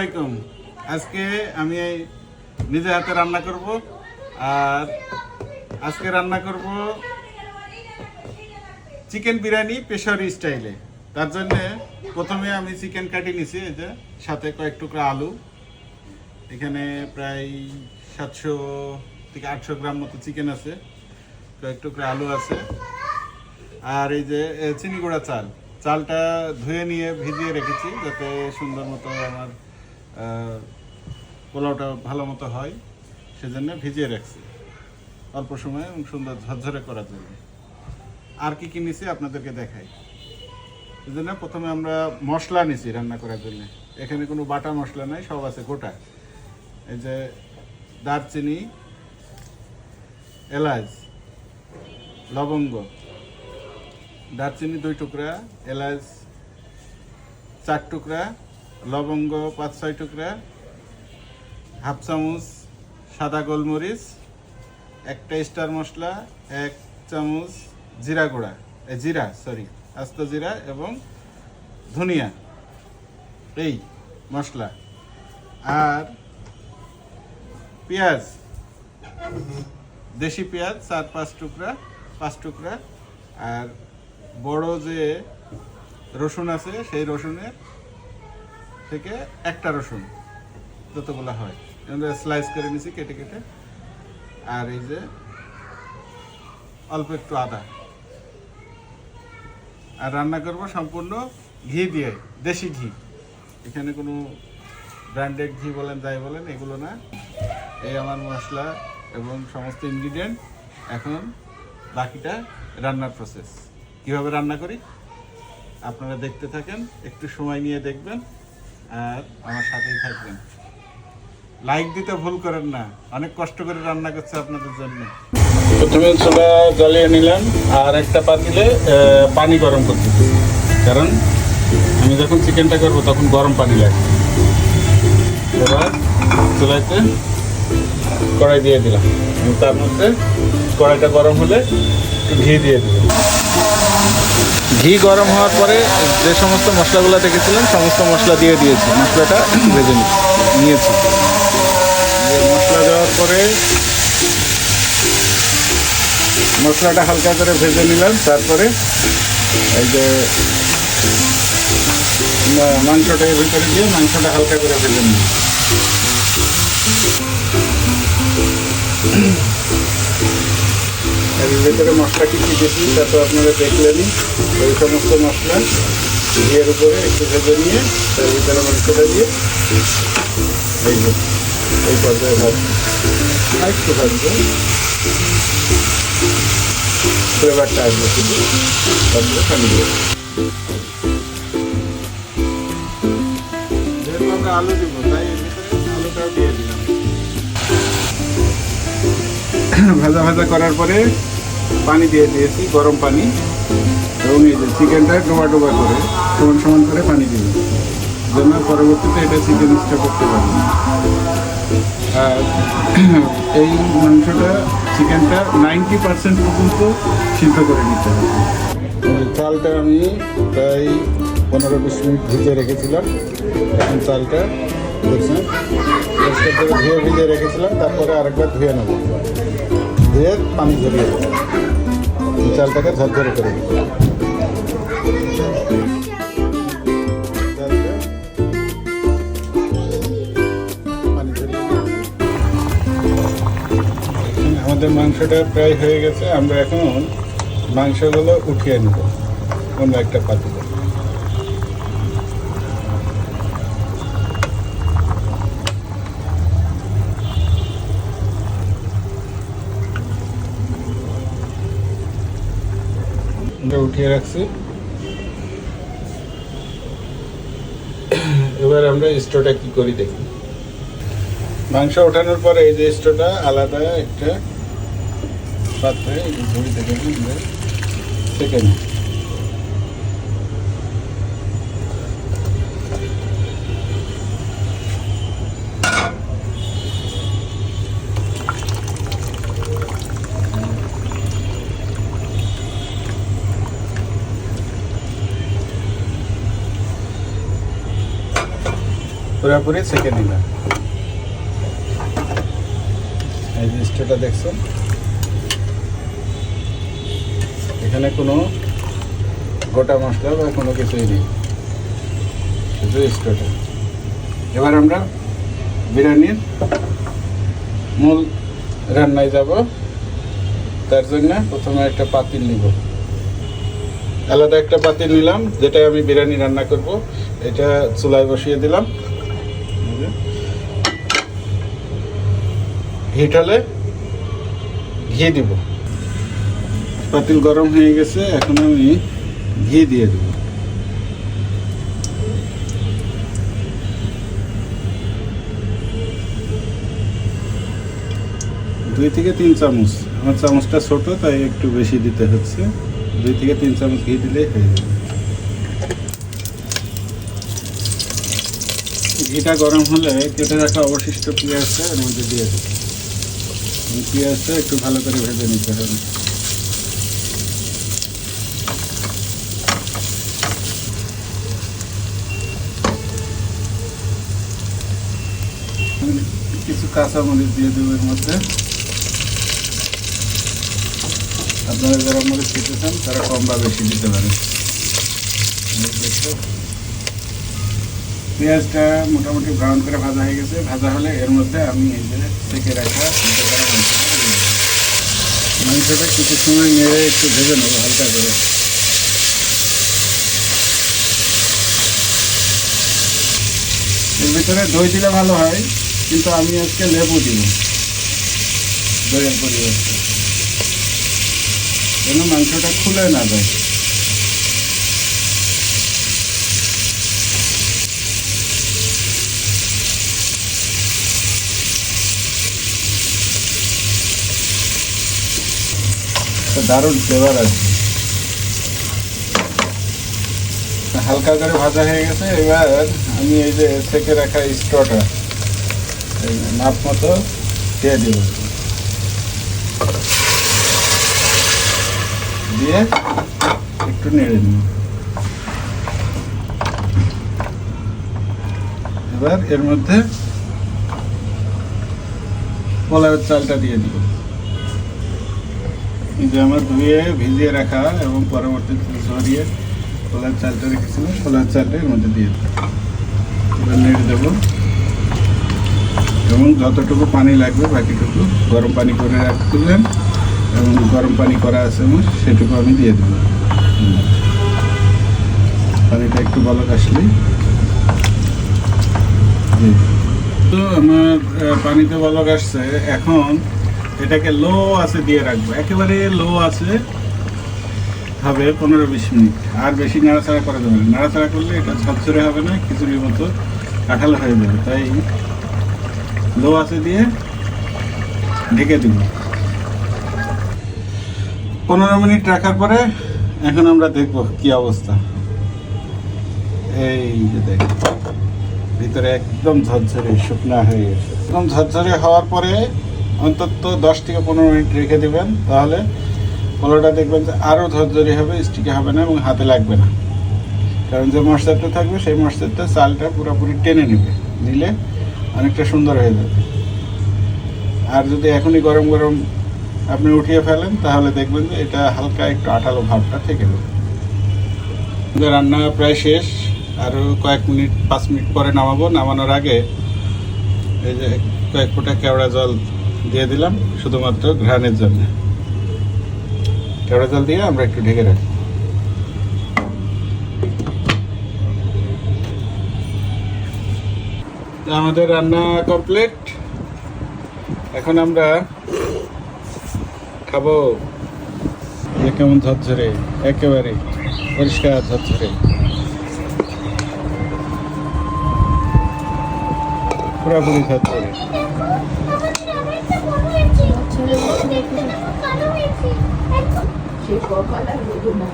আলাইকুম। আজকে আমি নিজে হাতে রান্না করব আর আজকে রান্না করব চিকেন বিরিয়ানি পেশারি স্টাইলে। তার জন্য প্রথমে আমি চিকেন কাটি নিছি, এই যে সাথে কয়েক টুকরা আলু। এখানে প্রায় সাতশো থেকে আটশো গ্রাম মতো চিকেন আছে, কয়েক টুকরা আলু আছে। আর এই যে চিনি গুঁড়া চাল। চালটা ধুয়ে নিয়ে ভিজিয়ে রেখেছি যাতে সুন্দর মতো আমার পোলাওটা ভালো মতো হয়, সেজন্য ভিজিয়ে রাখছি। অল্প সময়ে এবং সুন্দর ঝরঝরে করার জন্য। আর কি কি নিছি আপনাদেরকে দেখাই। সেজন্য প্রথমে আমরা মশলা নিছি রান্না করার জন্য। এখানে কোনো বাটা মশলা নাই, সব আছে গোটা। এই যে দারচিনি, এলাচ, লবঙ্গ, দারচিনি দুই টুকরা, এলাচ চার টুকরা লবঙ্গ পাঁচ ছয় টুকরা, হাফ চামচ সাদা গোলমরিচ, একটা স্টার মশলা, এক চামচ জিরা গুঁড়া। জিরা সরি আস্ত জিরা এবং ধনিয়া। এই মশলা। আর পেঁয়াজ। দেশি পেঁয়াজ, চার, পাঁচ টুকরা পাঁচ টুকরা। আর বড় যে রসুন আছে, সেই রসুনের থেকে একটা রসুন, যতগুলো হয়। স্লাইস করে নিছি কেটে কেটে। আর এই যে অল্প একটু আদা। আর রান্না করব সম্পূর্ণ ঘি দিয়ে, দেশি ঘি। এখানে কোনো ব্র্যান্ডেড ঘি বলেন, যাই বলেন, এগুলো না। এই আমার মশলা এবং সমস্ত ইনগ্রিডিয়েন্ট এখন বাকিটা রান্নার প্রসেস কীভাবে রান্না করি? আপনারা দেখতে থাকেন, একটু সময় নিয়ে দেখবেন। আর আমার সাথেই থাকবেন। লাইক দিতে ভুল করেন না। অনেক কষ্ট করে রান্না করছে আপনাদের জন্য। প্রথমে চুলা জ্বালিয়ে নিলাম আর একটা পাতিলে পানি গরম করতেছি কারণ আমি যখন চিকেনটা করব তখন গরম পানি লাগবে এবার চুলাইতে কড়াই দিয়ে দিলাম। তার মধ্যে কড়াইটা গরম হলে ঘি দিয়ে দিলাম। ঘি গরম হওয়ার পরে যে সমস্ত মশলাগুলো দেখেছিলাম, সমস্ত মশলা দিয়ে দিয়েছি। মশলাটা ভেজে নিয়েছি। মশলা দেওয়ার পরে মশলাটা হালকা করে ভেজে নিলাম, তারপরে এই যে মাংসটা এর ভিতরে দিয়ে মাংসটা হালকা করে ভেজে নিই এর ভিতরে মশলা কি কি দিয়েছি তা তো আপনারা দেখলেনই। ওই সমস্ত মশলা ঘিয়ের উপরে একটু ভেজে নিয়ে তার ভিতরে মাংসটা দিয়ে এই এই পর্যায়ে ভাজবো একটু ভাজবো। ফ্লেভারটা আসবে শুধু তারপরে পানি আমরা আলু দিব, তাই এর ভিতরে আলুটাও দিয়ে দিলাম। ভাজা ভাজা করার পরে পানি দিয়ে দিয়েছি, গরম পানি। এবং এই যে চিকেনটা ডোবা ডোবা করে, সমান সমান করে পানি দিল যেন পরবর্তীতে এটা চিকেন স্টে করতে পারি আর এই মাংসটা, চিকেনটা নাইনটি পার্সেন্ট পর্যন্ত সিদ্ধ করে নিতে হবে। চালটা আমি প্রায় পনেরো বিশ মিনিট ভিজে রেখেছিলাম। এখন চালটা দেখছেন ধুয়ে ভিজে রেখেছিলাম, তারপরে আরেকবার ধুয়ে নেব। ধুয়ে পানি ঝরিয়ে দেবো। চালটাকে ঝরঝরে করে দেবো। আমাদের মাংসটা প্রায় হয়ে গেছে, আমরা এখন মাংসগুলো উঠিয়ে নেব অন্য একটা পাতিলে উঠিয়ে রাখছি। এবার আমরা স্টোটা কি করি দেখি। মাংস ওঠানোর পরে এই যে স্টোটা আলাদা একটা পাত্রে ঝুড়ি থেকে থেকে পুরোপুরি সেকে দিলাম এই জিনিসটা দেখছেন? এখানে কোনো গোটা মশলা বা কোনো কিছুই নেই। শুধু স্টোটা এবার আমরা বিরিয়ানির মূল রান্নায় যাব। তার জন্য প্রথমে একটা পাতিল নিব। আলাদা একটা পাতিল নিলাম যেটা আমি বিরিয়ানি রান্না করব, এটা চুলায় বসিয়ে দিলাম। হিট হলে ঘি দিব। পাতিল গরম হয়ে গেছে, এখন আমি ঘি দিয়ে দেব। দুই থেকে তিন চামচ। আমার চামচটা ছোট, তাই একটু বেশি দিতে হচ্ছে। দুই থেকে তিন চামচ ঘি দিলেই হয়ে যাবে। ঘিটা গরম হলে কেটে রাখা অবশিষ্ট পেঁয়াজটা এর মধ্যে দিয়ে দেবো। পেঁয়াজটা একটু ভালো করে ভেজে নিতে হবে। কিছু কাঁচা মরিচ দিয়ে দেবো এর মধ্যে। আপনারা যারা মরিচ খেতে চান, তারা কম বা বেশি দিতে পারেন। পেঁয়াজটা মোটামুটি ব্রাউন করে ভাজা হয়ে গেছে। ভাজা হলে এর মধ্যে আমি এই যে থেকে রাখা মাংসটা কিছু সময় নেড়ে একটু ভেজে নেব হালকা করে। এর ভিতরে দই দিলে ভালো হয়, কিন্তু আমি আজকে লেবু দিব দইয়ের পরিবর্তে। যেন মাংসটা খুলে না যায়। দারুণ ফ্লেভার আছে। হালকা করে ভাজা হয়ে গেছে, এবার আমি এই যে থেকে রাখা স্ট্রটা মাপ মতো দিয়ে দিব। দিয়ে একটু নেড়ে নিব। এবার এর মধ্যে পোলাওয়ের চালটা দিয়ে দিব। আমার ধুয়ে ভিজিয়ে রাখা এবং পরবর্তীতে ঝরিয়ে ছোলার চালটা রেখেছিলাম ছোলার চালটা এর মধ্যে দিয়ে এবার নেড়ে দেবো। এবং যতটুকু পানি লাগবে বাকিটুকু গরম পানি করে রাখছিলেন এবং গরম পানি করা আছে আমার, সেটুকু আমি দিয়ে দেবো। পানিটা একটু বলক আসলেই। তো আমার পানিতে বলক আসছে। এখন এটাকে লো আছে দিয়ে রাখব। একেবারে লো আছে, হবে পনেরো বিশ মিনিট। আর বেশি নাড়াচাড়া করা যাবে না। নাড়াচাড়া করলে এটা ঝরঝরে হবে না, খিচুড়ির মতো কাঁঠাল হয়ে যাবে। তাই লো আছে দিয়ে ঢেকে দিব। পনেরো মিনিট রাখার পরে এখন আমরা দেখব কি অবস্থা। এই যে দেখ, ভিতরে একদম ঝরঝরে, শুকনা হয়ে গেছে। একদম ঝরঝরে হওয়ার পরে অন্তত দশ থেকে পনেরো মিনিট রেখে দেবেন, তাহলে পোলাওটা দেখবেন যে আরও ধরধরি হবে স্টিকে হবে না এবং হাতে লাগবে না। কারণ যে মশলাটা থাকবে, সেই মশলাটা চালটা পুরোপুরি টেনে নেবে নিলে অনেকটা সুন্দর হয়ে যাবে। আর যদি এখনই গরম গরম আপনি উঠিয়ে ফেলেন, তাহলে দেখবেন যে এটা হালকা একটু আঠালো ভাবটা থেকে যাবে। রান্না প্রায় শেষ আরও কয়েক মিনিট, পাঁচ মিনিট পরে নামাবো। নামানোর আগে এই যে কয়েক ফোঁটা কেওড়া জল দিয়ে দিলাম শুধুমাত্র ঘ্রাণের জন্য। কেওড়া জল দিয়ে আমরা একটু ঢেকে রাখি। আমাদের রান্না কমপ্লিট। এখন আমরা খাব কেমন ঝরঝরে, একেবারে পরিষ্কার ঝরঝরে। পুরাপুরি ঝরঝরে। সে কপাল আর না।